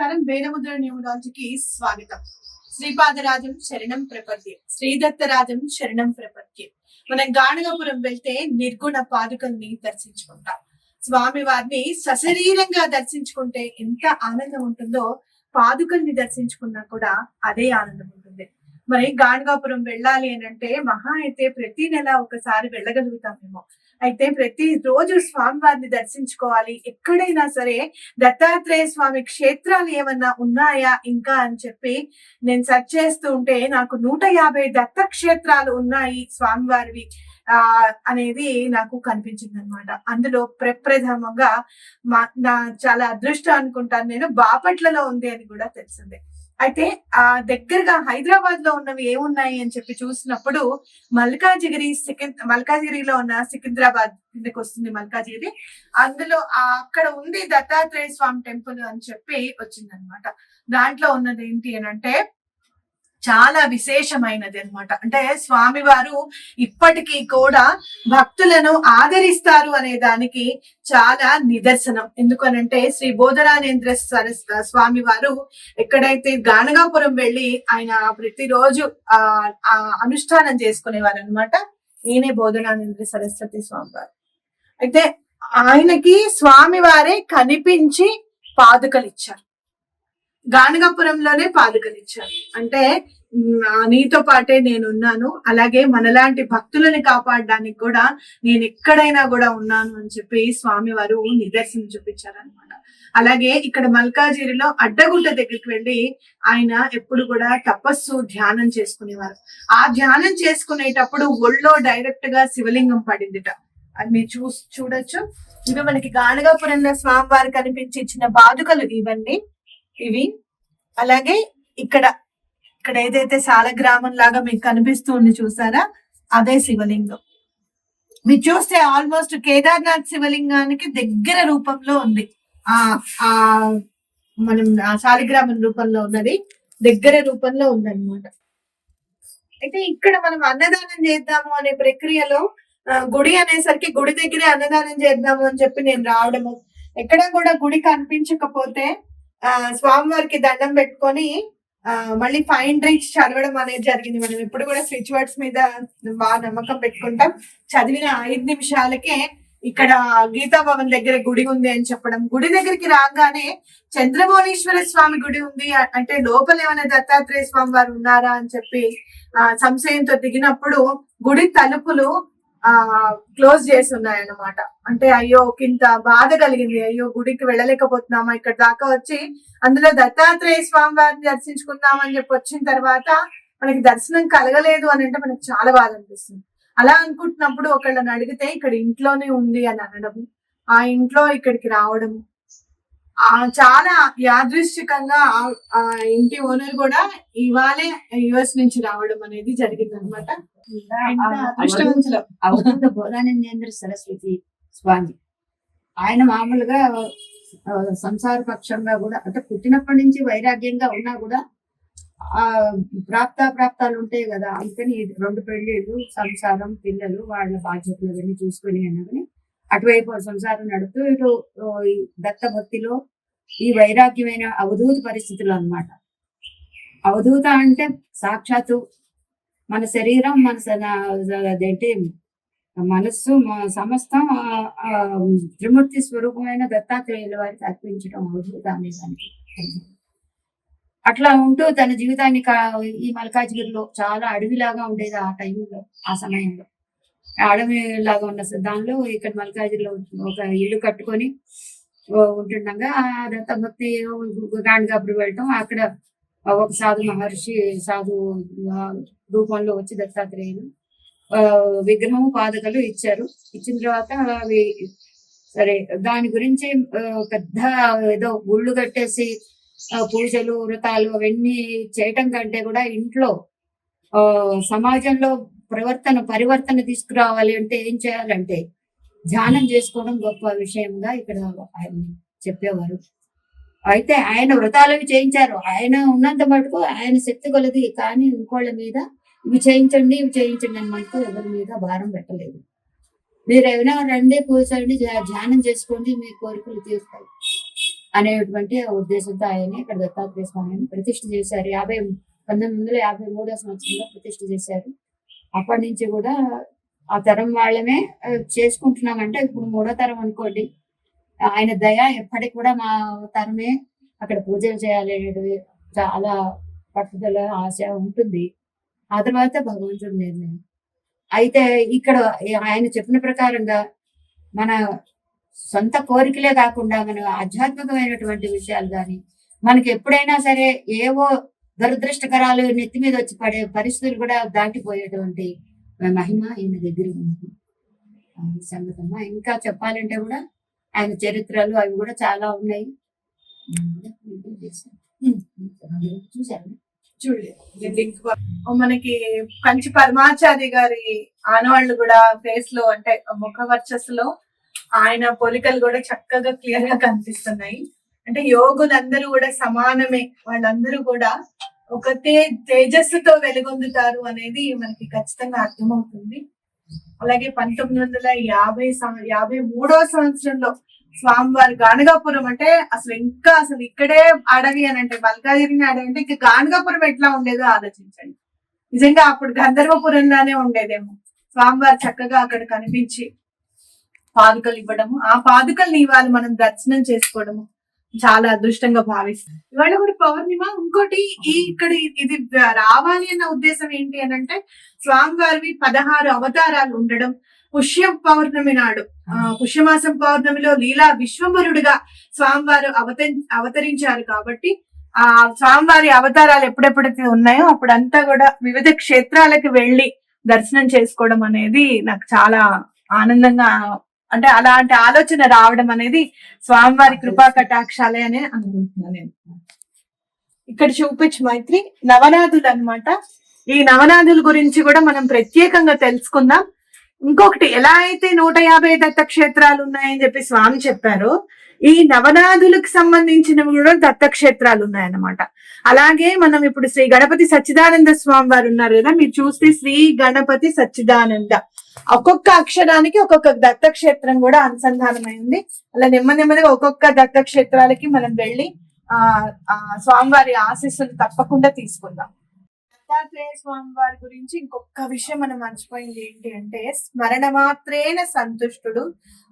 నమస్కారం. వేదముద్ర న్యూమరాలజీకి స్వాగతం. శ్రీపాదరాజం శరణం ప్రపద్యం. శ్రీదత్తరాజం శరణం ప్రపద్యం. మనం గాణగాపురం వెళ్తే నిర్గుణ పాదుకల్ని దర్శించుకుంటాం. స్వామి వారిని సశరీరంగా దర్శించుకుంటే ఎంత ఆనందం ఉంటుందో పాదుకల్ని దర్శించుకున్నా కూడా అదే ఆనందం ఉంటుంది. మరి గాణగాపురం వెళ్ళాలి అని అంటే మహా అయితే ప్రతి నెల ఒకసారి వెళ్ళగలుగుతామేమో. అయితే ప్రతి రోజు స్వామివారిని దర్శించుకోవాలి. ఎక్కడైనా సరే దత్తాత్రేయ స్వామి క్షేత్రాలు ఏమన్నా ఉన్నాయా ఇంకా అని చెప్పి నేను సెర్చ్ చేస్తూ ఉంటే నాకు నూట యాభై దత్త క్షేత్రాలు ఉన్నాయి స్వామివారివి. ఆ అనేది నాకు కనిపించింది అనమాట అందులో ప్రప్రథమంగా మా నా చాలా అదృష్టం అనుకుంటాను నేను. బాపట్లలో ఉంది అని కూడా తెలిసిందే. అయితే ఆ దగ్గరగా హైదరాబాద్లో ఉన్నవి ఏమున్నాయి అని చెప్పి చూసినప్పుడు మల్కాజిగిరి సికింద్ మల్కాజిగిరిలో ఉన్న సికింద్రాబాద్ కిందకి వస్తుంది మల్కాజిగిరి. అందులో ఆ అక్కడ ఉంది దత్తాత్రేయ స్వామి టెంపుల్ అని చెప్పి వచ్చిందనమాట దాంట్లో ఉన్నది ఏంటి అని అంటే చాలా విశేషమైనది అన్నమాట. అంటే స్వామివారు ఇప్పటికీ కూడా భక్తులను ఆదరిస్తారు అనే దానికి చాలా నిదర్శనం. ఎందుకనంటే శ్రీ బోధనానేంద్ర సరస్ స్వామి వారు ఎక్కడైతే గానగాపురం వెళ్ళి ఆయన ప్రతిరోజు ఆ అనుష్ఠానం చేసుకునేవారు అనమాట ఈయనే బోధనానేంద్ర సరస్వతి స్వామి వారు అయితే ఆయనకి స్వామివారే కనిపించి పాదుకలు ఇచ్చారు గానగాపురంలోనే పాదుకలు అంటే నీతో పాటే నేనున్నాను. అలాగే మనలాంటి భక్తులని కాపాడడానికి కూడా నేను ఎక్కడైనా కూడా ఉన్నాను అని చెప్పి స్వామి వారు నిదర్శనం చూపించారనమాట అలాగే ఇక్కడ మల్కాజిరిలో అడ్డగుట్ట దగ్గరికి వెళ్ళి ఆయన ఎప్పుడు కూడా తపస్సు ధ్యానం చేసుకునేవారు. ఆ ధ్యానం చేసుకునేటప్పుడు ఒళ్ళో డైరెక్ట్గా శివలింగం పడిందిట. అది మీరు చూ చూడొచ్చు. ఇవి మనకి గానగాపురంలో స్వామివారు కనిపించి ఇచ్చిన బాదుకలు ఇవన్నీ. ఇవి. అలాగే ఇక్కడ ఇక్కడ ఏదైతే సాలగ్రామం లాగా మీకు కనిపిస్తుంది చూసారా అదే శివలింగం. మీరు చూస్తే ఆల్మోస్ట్ కేదార్నాథ్ శివలింగానికి దగ్గర రూపంలో ఉంది. ఆ ఆ మనం ఆ శాలిగ్రామం రూపంలో ఉన్నది దగ్గర రూపంలో ఉందన్నమాట. అయితే ఇక్కడ మనం అన్నదానం చేద్దాము అనే ప్రక్రియలో గుడి అనేసరికి గుడి దగ్గరే అన్నదానం చేద్దాము అని చెప్పి నేను రావడము ఎక్కడ కూడా గుడి కనిపించకపోతే స్వామివారికి దండం పెట్టుకొని మళ్ళీ ఫైన్ రీచ్ చదవడం అనేది జరిగింది మనం ఎప్పుడు కూడా స్విచ్ వర్డ్స్ మీద బాగా నమ్మకం పెట్టుకుంటాం. చదివిన ఐదు నిమిషాలకే ఇక్కడ గీతా భవన్ దగ్గర గుడి ఉంది అని చెప్పడం. గుడి దగ్గరికి రాగానే చంద్రమౌళీశ్వర స్వామి గుడి ఉంది. అంటే లోపల ఏమైనా దత్తాత్రేయ స్వామి వారు ఉన్నారా అని చెప్పి ఆ సంశయంతో దిగినప్పుడు గుడి తలుపులు ఆ క్లోజ్ చేసి ఉన్నాయన్నమాట అంటే అయ్యో కింద బాధ కలిగింది. అయ్యో గుడికి వెళ్ళలేకపోతున్నామా? ఇక్కడ దాకా వచ్చి అందులో దత్తాత్రేయ స్వామి వారిని దర్శించుకుందాం అని చెప్పి వచ్చిన తర్వాత మనకి దర్శనం కలగలేదు అని అంటే మనకి చాలా బాధ అనిపిస్తుంది. అలా అనుకుంటున్నప్పుడు ఒకళ్ళని అడిగితే ఇక్కడ ఇంట్లోనే ఉంది అని అనడం ఆ ఇంట్లో ఇక్కడికి రావడం ఆ చాలా యాదృశ్చికంగా ఆ- ఇంటి ఓనర్ కూడా ఇవాళే యుఎస్ నుంచి రావడం అనేది జరిగింది అనమాట అవధూత బోధానందేంద్ర సరస్వతి స్వామి ఆయన మామూలుగా సంసార పక్షంగా కూడా అంటే పుట్టినప్పటి నుంచి వైరాగ్యంగా ఉన్నా కూడా ఆ ప్రాప్త ప్రాప్తాలు ఉంటాయి కదా అందుకని రెండు పెళ్ళిళ్ళు సంసారం పిల్లలు వాళ్ళ బాధ్యతలు అవన్నీ చూసుకొని అన్నదని అటువైపు సంసారం నడుపుతూ ఇటు దత్త భక్తిలో ఈ వైరాగ్యమైన అవధూత పరిస్థితులు అన్నమాట. అవధూత అంటే సాక్షాత్తు మన శరీరం మన అదేంటి? మనస్సు సమస్తం త్రిమూర్తి స్వరూపమైన దత్తాత్రేయుల వారికి అర్పించడం అవుతుంది దానికి అట్లా ఉంటూ తన జీవితాన్ని ఈ మల్కాజ్గిరిలో చాలా అడవిలాగా ఉండేది ఆ టైంలో ఆ సమయంలో. అడవి లాగా ఉన్న దానిలో ఇక్కడ మల్కాజ్గిరిలో ఒక ఇల్లు కట్టుకొని ఉంటుండగా ఆ దత్తభక్తి గాండిగాపుడు వెళ్ళటం అక్కడ ఒక సాధు మహర్షి సాధు రూపంలో వచ్చి దత్తాత్రేయులు ఆ, పాదకలు ఇచ్చారు. ఇచ్చిన తర్వాత అవి సరే దాని గురించి పెద్ద ఏదో గుళ్ళు కట్టేసి పూజలు వ్రతాలు అవన్నీ చేయటం కంటే కూడా ఇంట్లో ఆ సమాజంలో ప్రవర్తన పరివర్తన తీసుకురావాలి అంటే ఏం చేయాలంటే ధ్యానం చేసుకోవడం గొప్ప విషయంగా ఇక్కడ ఆయన చెప్పేవారు. అయితే ఆయన వ్రతాలు అవి చేయించారు. ఆయన ఉన్నంత మటుకు ఆయన శక్తి కొలది. కానీ ఇంకోళ్ళ మీద ఇవి చేయించండి ఇవి చేయించండి అని మటుకు ఎవరి మీద భారం పెట్టలేదు. మీరు ఏమైనా రండి కూర్చోండి ధ్యానం చేసుకోండి మీ కోరికలు తీరుతాయి అనేటువంటి ఉద్దేశంతో ఆయన ఇక్కడ దత్తాత్రేయ స్వామిని ప్రతిష్ఠ చేశారు. యాభై పంతొమ్మిది వందల యాభై మూడో సంవత్సరంలో ప్రతిష్ఠ చేశారు. అప్పటి నుంచి కూడా ఆ తరం వాళ్ళమే చేసుకుంటున్నామంటే ఇప్పుడు మూడో తరం అనుకోండి. ఆయన దయ ఎప్పటికి కూడా మా తరమే అక్కడ పూజలు చేయాలి అనేది చాలా పట్టుదల ఆశ ఉంటుంది. ఆ తర్వాత భగవంతుడు నిర్ణయం అయితే ఇక్కడ ఆయన చెప్పిన ప్రకారంగా మన సొంత కోరికలే కాకుండా మన ఆధ్యాత్మికమైనటువంటి విషయాలు కానీ మనకి ఎప్పుడైనా సరే ఏవో దురదృష్టకరాలు నెత్తి మీద వచ్చి పడే పరిస్థితులు కూడా దాటిపోయేటువంటి మహిమ ఈయన దగ్గర ఉన్నది. అది సంగతమ్మా ఇంకా చెప్పాలంటే కూడా ఆయన చరిత్రలు అవి కూడా చాలా ఉన్నాయి. చూసారు చూడలేదు లింక్ మనకి కంచి పరమాచారి గారి ఆనవాళ్ళు కూడా ఫేస్లో అంటే ముఖ వర్చస్సులో ఆయన పోలికలు కూడా చక్కగా క్లియర్గా కనిపిస్తున్నాయి. అంటే యోగులందరూ కూడా సమానమే. వాళ్ళందరూ కూడా ఒకటే తేజస్సుతో వెలుగొందుతారు అనేది మనకి ఖచ్చితంగా అర్థమవుతుంది. అలాగే పంతొమ్మిది వందల యాభై యాభై మూడో సంవత్సరంలో స్వామివారి గానగాపురం అంటే అసలు ఇంకా అసలు ఇక్కడే అడవి అని అంటే మల్కాజిరిని అడవి అంటే ఇంకా గానగాపురం ఎట్లా ఉండేదో ఆలోచించండి. నిజంగా అప్పుడు గంధర్వపురంలానే ఉండేదేమో. స్వామివారు చక్కగా అక్కడ కనిపించి పాదుకలు ఇవ్వడము ఆ పాదుకల్ని ఇవాళ మనం దర్శనం చేసుకోవడము చాలా అదృష్టంగా భావిస్తుంది. ఇవాళ కూడా పౌర్ణిమ ఇంకోటి ఈ ఇక్కడ ఇది రావాలి అన్న ఉద్దేశం ఏంటి అని అంటే స్వామివారివి పదహారు అవతారాలు ఉండడం పుష్య పౌర్ణమి నాడు ఆ, పుష్యమాసం పౌర్ణమిలో లీలా విశ్వంభరుడుగా స్వామివారు అవత అవతరించారు కాబట్టి ఆ స్వామివారి అవతారాలు ఎప్పుడెప్పుడైతే ఉన్నాయో అప్పుడంతా కూడా వివిధ క్షేత్రాలకు వెళ్ళి దర్శనం చేసుకోవడం అనేది నాకు చాలా ఆనందంగా అంటే అలాంటి ఆలోచన రావడం అనేది స్వామివారి కృపా కటాక్షాలే అని అనుకుంటున్నాను నేను. ఇక్కడ చూపించు మైత్రి నవనాథులు అన్నమాట. ఈ నవనాథుల గురించి కూడా మనం ప్రత్యేకంగా తెలుసుకుందాం. ఇంకొకటి ఎలా అయితే నూట యాభై దత్తక్షేత్రాలు ఉన్నాయని చెప్పి స్వామి చెప్పారు ఈ నవనాథులకు సంబంధించినవి కూడా దత్తక్షేత్రాలు ఉన్నాయన్నమాట. అలాగే మనం ఇప్పుడు శ్రీ గణపతి సచ్చిదానంద స్వామి వారు ఉన్నారు కదా మీరు చూస్తే శ్రీ గణపతి సచ్చిదానంద. ఒక్కొక్క అక్షరానికి ఒక్కొక్క దత్తక్షేత్రం కూడా అనుసంధానమైంది. అలా నెమ్మది నెమ్మదిగా ఒక్కొక్క దత్తక్షేత్రాలకి మనం వెళ్ళి ఆ స్వామివారి ఆశీస్సులు తప్పకుండా తీసుకుందాం. దత్తాత్రేయ స్వామి వారి గురించి ఇంకొక విషయం మనం మర్చిపోయింది ఏంటి అంటే స్మరణ మాత్రేన సంతుష్టుడు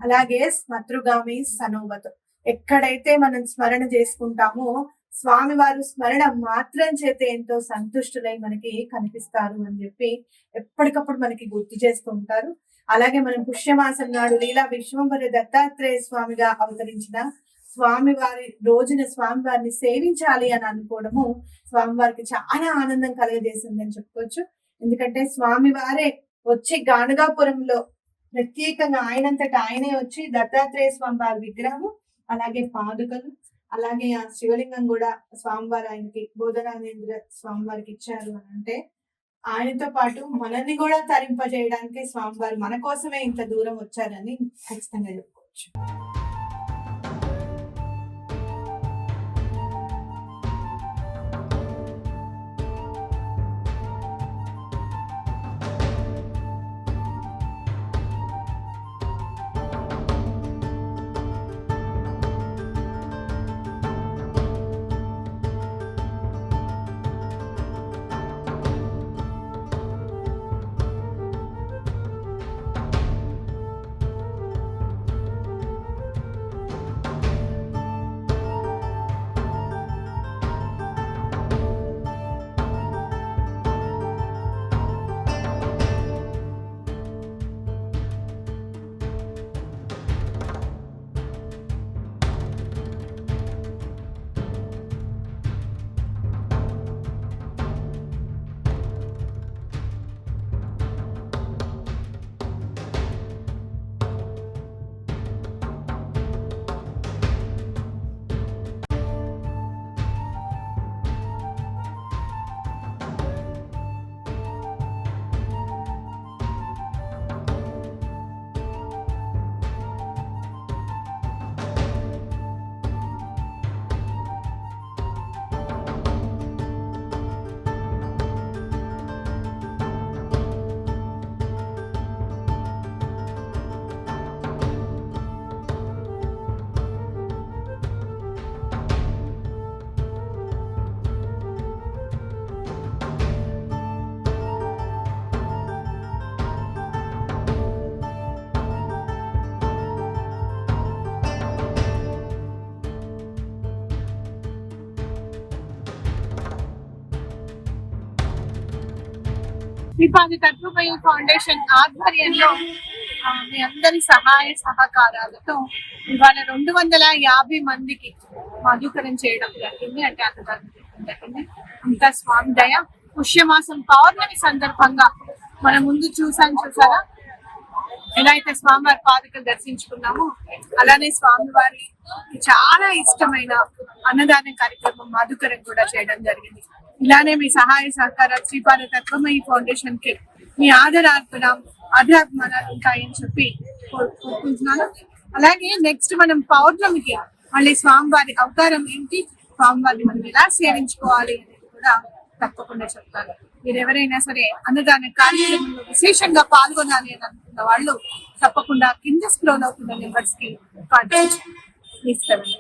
అలాగే స్మతృగామి సనోవతు. ఎక్కడైతే మనం స్మరణ చేసుకుంటామో స్వామి వారు స్మరణ మాత్రం చేత ఎంతో సంతుష్టులై మనకి కనిపిస్తారు అని చెప్పి ఎప్పటికప్పుడు మనకి గుర్తు చేస్తూ ఉంటారు. అలాగే మనం పుష్యమాసం నాడు లీలా విశ్వంభర దత్తాత్రేయ స్వామిగా అవతరించిన స్వామి వారి రోజున స్వామి వారిని సేవించాలి అని అనుకోవడము స్వామి వారికి చాలా ఆనందం కలగజేసింది అని చెప్పుకోవచ్చు. ఎందుకంటే స్వామి వారే వచ్చి గానగాపురంలో ప్రత్యేకంగా ఆయనంతటా ఆయనే వచ్చి దత్తాత్రేయ స్వామి వారి విగ్రహము అలాగే పాదుకలు అలాగే ఆ శివలింగం కూడా స్వామివారు ఆయనకి బోధనానేంద్ర స్వామివారికి ఇచ్చారు అని అంటే ఆయనతో పాటు మనల్ని కూడా తరింపజేయడానికి స్వామివారు మన కోసమే ఇంత దూరం వచ్చారని ఖచ్చితంగా చెప్పుకోవచ్చు. శ్రీపాది తత్వమయ ఫౌండేషన్ ఆధ్వర్యంలో మీ అందరి సహాయ సహకారాలతో ఇవాళ రెండు వందల యాభై మందికి మధుకరం చేయడం జరిగింది. అంటే అన్నదానం జరిగింది. ఇంకా స్వామి దయ పుష్యమాసం పౌర్ణమి సందర్భంగా మన ముందు చూసాను చూసారా ఎలా అయితే స్వామివారి పాదుకలు దర్శించుకున్నామో. అలానే స్వామివారి చాలా ఇష్టమైన అన్నదాన కార్యక్రమం మధుకరం కూడా చేయడం జరిగింది. ఇలానే మీ సహాయ సహకార శ్రీపాద ఈ ఫౌండేషన్కి మీ ఆదరార్పణ ఆధ్యాత్మాలు ఉంటాయని చెప్పి కోరుకుంటున్నాను. అలాగే నెక్స్ట్ మనం పౌర్ణమికి మళ్ళీ స్వామివారి అవతారం ఏంటి? స్వామివారిని మనం ఎలా సేవించుకోవాలి అనేది కూడా తప్పకుండా చెప్తాను. మీరు ఎవరైనా సరే అన్నదాన కార్యక్రమంలో విశేషంగా పాల్గొనాలి అని అనుకున్న వాళ్ళు తప్పకుండా కింద స్క్రోల్ అవుతున్న నెంబర్స్కి కాంటాక్ట్ చేయండి.